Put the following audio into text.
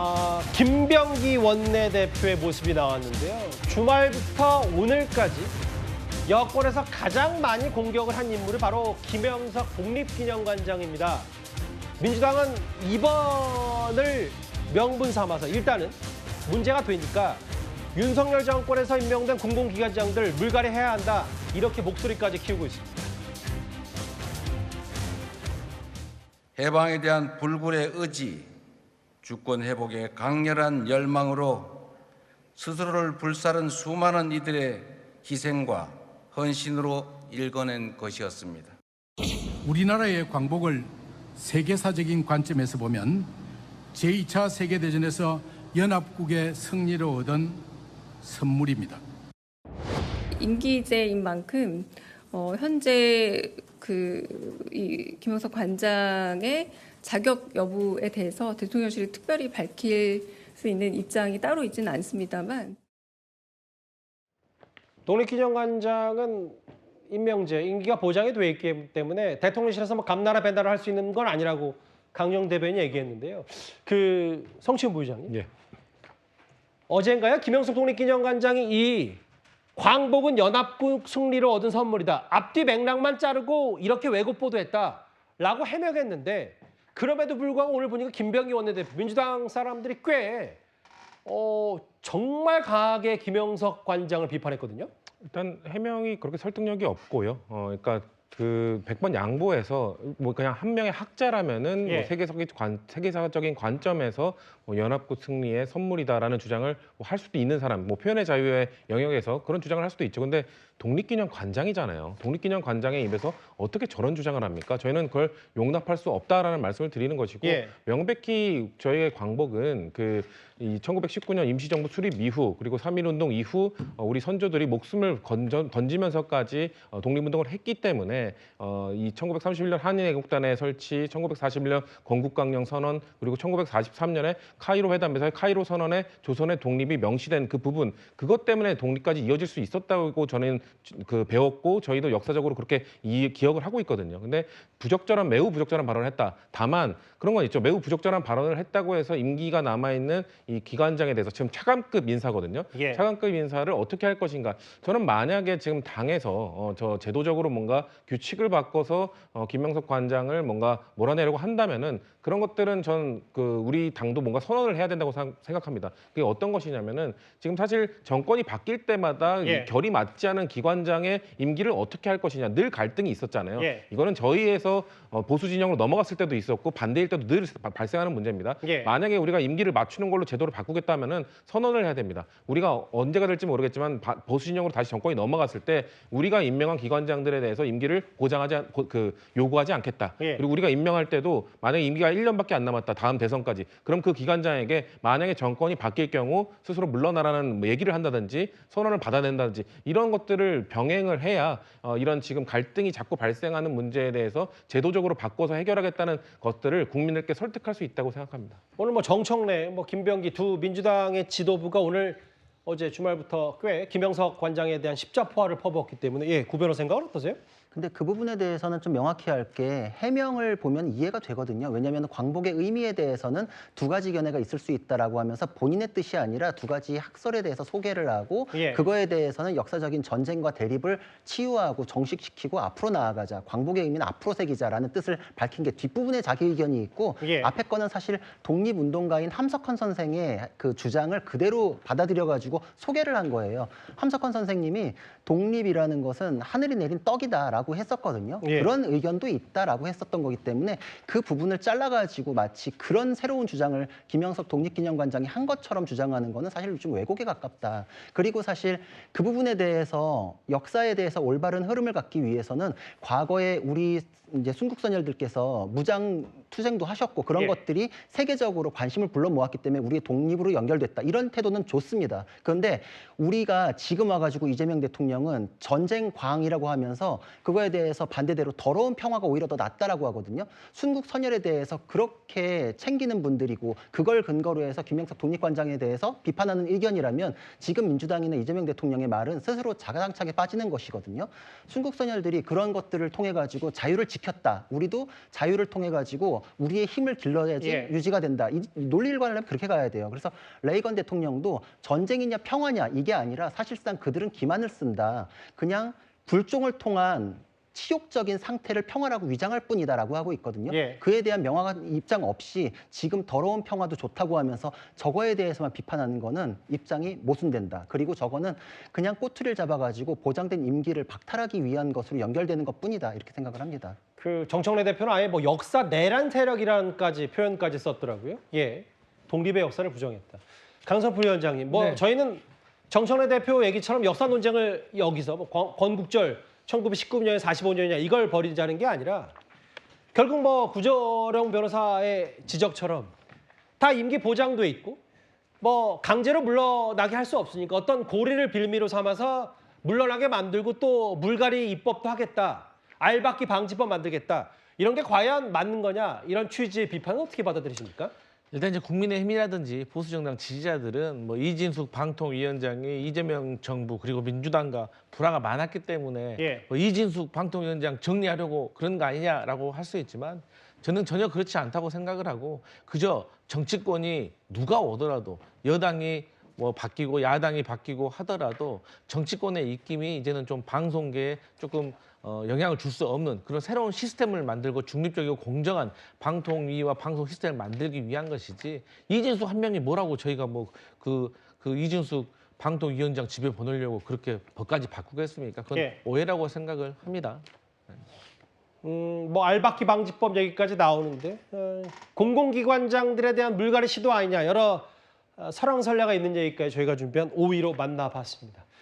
아, 김병기 원내대표의 모습이 나왔는데요. 주말부터 오늘까지 여권에서 가장 많이 공격을 한 인물이 바로 김영석 독립기념관장입니다. 민주당은 이번을 명분 삼아서 일단은 문제가 되니까 윤석열 정권에서 임명된 공공기관장들 물갈이해야 한다. 이렇게 목소리까지 키우고 있습니다. 해방에 대한 불굴의 의지, 주권 회복의 강렬한 열망으로 스스로를 불사른 수많은 이들의 희생과 헌신으로 일궈낸 것이었습니다. 우리나라의 광복을 세계사적인 관점에서 보면 제2차 세계대전에서 연합국의 승리를 얻은 선물입니다. 임기제인 만큼 어, 현재 그 이 김영석 관장의 자격 여부에 대해서 대통령실이 특별히 밝힐 수 있는 입장이 따로 있지는 않습니다만 독립기념관장은 임명제, 임기가 보장이 돼 있기 때문에 대통령실에서 뭐 감나라 벤다를 할수 있는 건 아니라고 강용 대변인이 얘기했는데요. 그 성치훈 부의장님. 예. 어젠가요? 김영석 독립기념관장이 이 광복은 연합국 승리를 얻은 선물이다. 앞뒤 맥락만 자르고 이렇게 왜곡 보도했다 라고 해명했는데 그럼에도 불구하고 오늘 보니까 김병기 원내대표 민주당 사람들이 꽤 어, 정말 강하게 김영석 관장을 비판했거든요. 일단 해명이 그렇게 설득력이 없고요. 어, 그러니까 그 100번 양보해서 뭐 그냥 한 명의 학자라면은 예. 뭐 세계적인 관 세계사적인 관점에서 뭐 연합국 승리의 선물이다라는 주장을 뭐 할 수도 있는 사람, 뭐 표현의 자유의 영역에서 그런 주장을 할 수도 있죠. 근데 독립기념 관장이잖아요. 독립기념 관장의 입에서 어떻게 저런 주장을 합니까? 저희는 그걸 용납할 수 없다라는 말씀을 드리는 것이고 예. 명백히 저희의 광복은 그 이 1919년 임시정부 수립 이후 그리고 3.1운동 이후 어, 우리 선조들이 목숨을 건져, 던지면서까지 어, 독립운동을 했기 때문에 어, 이 1931년 한인애국단의 설치, 1941년 건국강령 선언 그리고 1943년에 카이로 회담에서의 카이로 선언에 조선의 독립이 명시된 그 부분 그것 때문에 독립까지 이어질 수 있었다고 저는 그 배웠고 저희도 역사적으로 그렇게 이 기억을 하고 있거든요. 근데 부적절한 매우 부적절한 발언을 했다. 다만 그런 건 있죠. 매우 부적절한 발언을 했다고 해서 임기가 남아 있는 이 기관장에 대해서 지금 차관급 인사거든요. 예. 차관급 인사를 어떻게 할 것인가? 저는 만약에 지금 당에서 어, 저 제도적으로 뭔가 규칙을 바꿔서 어, 김명석 관장을 뭔가 몰아내려고 한다면은 그런 것들은 전 그 우리 당도 뭔가 선언을 해야 된다고 상- 생각합니다. 그게 어떤 것이냐면은 지금 사실 정권이 바뀔 때마다 이 예. 결이 맞지 않은 기 관장의 임기를 어떻게 할 것이냐 늘 갈등이 있었잖아요. 예. 이거는 저희에서 어, 보수 진영으로 넘어갔을 때도 있었고 반대일 때도 늘 바- 발생하는 문제입니다. 예. 만약에 우리가 임기를 맞추는 걸로 제도를 바꾸겠다면은 선언을 해야 됩니다. 우리가 언제가 될지 모르겠지만 바- 보수 진영으로 다시 정권이 넘어갔을 때 우리가 임명한 기관장들에 대해서 임기를 보장하지 않, 고- 그 요구하지 않겠다. 예. 그리고 우리가 임명할 때도 만약에 임기가 1년밖에 안 남았다. 다음 대선까지. 그럼 그 기관장에게 만약에 정권이 바뀔 경우 스스로 물러나라는 뭐 얘기를 한다든지 선언을 받아낸다든지 이런 것들을 병행을 해야 어, 이런 지금 갈등이 자꾸 발생하는 문제에 대해서 제도적으로 바꿔서 해결하겠다는 것들을 국민들께 설득할 수 있다고 생각합니다. 오늘 뭐 정청래, 뭐 김병기 두 민주당의 지도부가 오늘 어제 주말부터 꽤 김영석 관장에 대한 십자포화를 퍼부었기 때문에 예, 구 변호 생각은 어떠세요? 근데 그 부분에 대해서는 좀 명확히 할 게 해명을 보면 이해가 되거든요. 왜냐하면 광복의 의미에 대해서는 두 가지 견해가 있을 수 있다라고 하면서 본인의 뜻이 아니라 두 가지 학설에 대해서 소개를 하고 예. 그거에 대해서는 역사적인 전쟁과 대립을 치유하고 정식시키고 앞으로 나아가자. 광복의 의미는 앞으로 새기자라는 뜻을 밝힌 게 뒷부분에 자기 의견이 있고 예. 앞에 거는 사실 독립운동가인 함석헌 선생의 그 주장을 그대로 받아들여 가지고 소개를 한 거예요. 함석헌 선생님이 독립이라는 것은 하늘이 내린 떡이다라고 했었거든요. 예. 그런 의견도 있다라고 했었던 거기 때문에 그 부분을 잘라가지고 마치 그런 새로운 주장을 김영석 독립기념관장이 한 것처럼 주장하는 거는 사실 좀 왜곡에 가깝다. 그리고 사실 그 부분에 대해서 역사에 대해서 올바른 흐름을 갖기 위해서는 과거에 우리 이제 순국선열들께서 무장 투쟁도 하셨고 그런 예. 것들이 세계적으로 관심을 불러 모았기 때문에 우리의 독립으로 연결됐다. 이런 태도는 좋습니다. 그런데 우리가 지금 와가지고 이재명 대통령은 전쟁 광이라고 하면서 그거에 대해서 반대대로 더러운 평화가 오히려 더 낫다라고 하거든요. 순국 선열에 대해서 그렇게 챙기는 분들이고 그걸 근거로 해서 김영석 독립관장에 대해서 비판하는 의견이라면 지금 민주당이나 이재명 대통령의 말은 스스로 자가당착에 빠지는 것이거든요. 순국 선열들이 그런 것들을 통해 가지고 자유를 지켰다. 우리도 자유를 통해 가지고 우리의 힘을 길러야지 예. 유지가 된다. 이 논리를 관하려면 그렇게 가야 돼요. 그래서 레이건 대통령도 전쟁 이냐 평화냐 이게 아니라 사실상 그들은 기만을 쓴다. 그냥 불종을 통한 치욕적인 상태를 평화라고 위장할 뿐이다라고 하고 있거든요. 예. 그에 대한 명확한 입장 없이 지금 더러운 평화도 좋다고 하면서 저거에 대해서만 비판하는 거는 입장이 모순된다. 그리고 저거는 그냥 꼬투리를 잡아가지고 보장된 임기를 박탈하기 위한 것으로 연결되는 것뿐이다. 이렇게 생각을 합니다. 그 정청래 대표는 아예 뭐 역사 내란 세력이라는까지 표현까지 썼더라고요. 예, 독립의 역사를 부정했다. 강선풀 위원장님, 뭐 네. 저희는 정청래 대표 얘기처럼 역사 논쟁을 여기서 뭐 권- 건국절 1919년에 45년이냐 이걸 벌이자는 게 아니라 결국 뭐 구조령 변호사의 지적처럼 다 임기 보장돼 있고 뭐 강제로 물러나게 할 수 없으니까 어떤 고리를 빌미로 삼아서 물러나게 만들고 또 물갈이 입법도 하겠다. 알박기 방지법 만들겠다. 이런 게 과연 맞는 거냐? 이런 취지의 비판은 어떻게 받아들이십니까? 일단 이제 국민의힘이라든지 보수 정당 지지자들은 뭐 이진숙 방통위원장이 이재명 정부 그리고 민주당과 불화가 많았기 때문에 예. 뭐 이진숙 방통위원장 정리하려고 그런 거 아니냐라고 할 수 있지만 저는 전혀 그렇지 않다고 생각을 하고 그저 정치권이 누가 오더라도 여당이 뭐 바뀌고 야당이 바뀌고 하더라도 정치권의 입김이 이제는 좀 방송계에 조금 어, 영향을 줄 수 없는 그런 새로운 시스템을 만들고 중립적이고 공정한 방통위와 방송 시스템을 만들기 위한 것이지 이진숙 한 명이 뭐라고 저희가 뭐 그그 이진숙 방통위원장 집에 보내려고 그렇게 법까지 바꾸겠습니까? 그건 예. 오해라고 생각을 합니다. 음, 뭐 알박기 방지법 얘기까지 나오는데 어, 공공기관장들에 대한 물갈이 시도 아니냐 여러 어, 설왕설래가 있는 얘기까지 저희가 준비한 5위로 만나봤습니다.